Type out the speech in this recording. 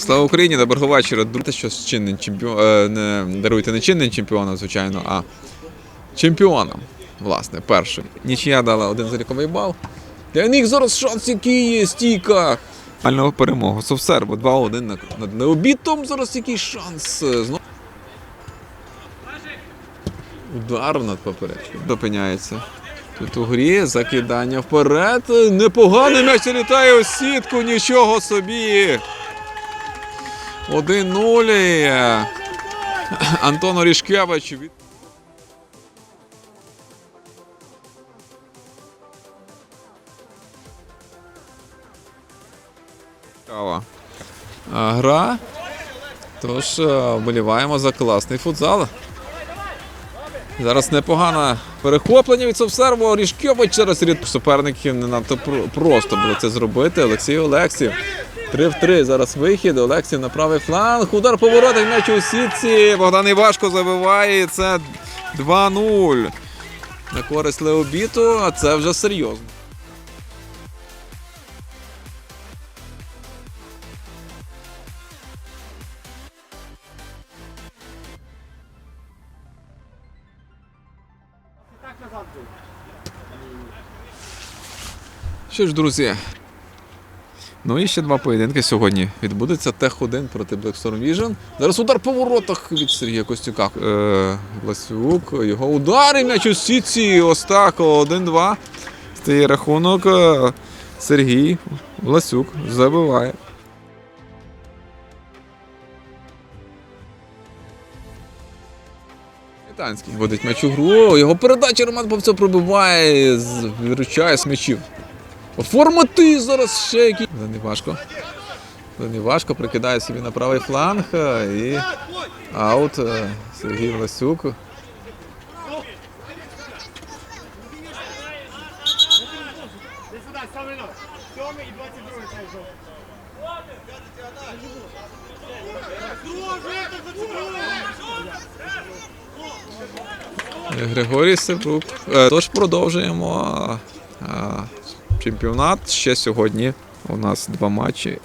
Слава Україні, доброго вечора. Даруйте, що з чинним чемпіон... не даруйте не чинним чемпіонам, звичайно, а чемпіонам. Власне, першим. Нічия дала один заліковий бал. Для них зараз шанс який є, стійка. Фінального перемогу. Совсерво 2-1 над- Необітом. Зараз який шанс. е, Знов... Удар над поперечкою. Допиняється. Тут у грі закидання вперед. Непоганий м'яч літає у сітку, нічого собі. 1-0. Антон Орішкевич. від- Цікава гра. Тож е, вболіваємо за класний футзал. Зараз непогане перехоплення від Совсерво. Орішкевич зараз рід суперників не надто просто було це зробити. Олексій Олексів. 3 в 3. Зараз вихід. Олексів на правий фланг. Удар по воротах м'яч у сітці. Богдан Івашко забиває. Це 2-0. На користь Леобіту, а це вже серйозно. Що ж, друзі. Ну і ще два поєдинки сьогодні відбудеться. Тех 1 проти Black Storm Vision. Зараз удар по воротах від Сергія Костюка. Е, Власюк, його удар і м'яч у сітці. Остако 1-2. Стає рахунок. Е, Сергій Власюк забиває. Вітанський вводить м'яч у гру. Його передача Роман Павцов пробиває, виручає з м'ячів. Оформити зараз ще який. Не важко. Не важко, прикидає собі на правий фланг е, і аут е, Сергій Власюк. Де сюди, Савино. Сьомий і 22 цей жовтий. Григорій Севрук. Е, Тож продовжуємо чемпіонат. Ще сьогодні у нас два матчі.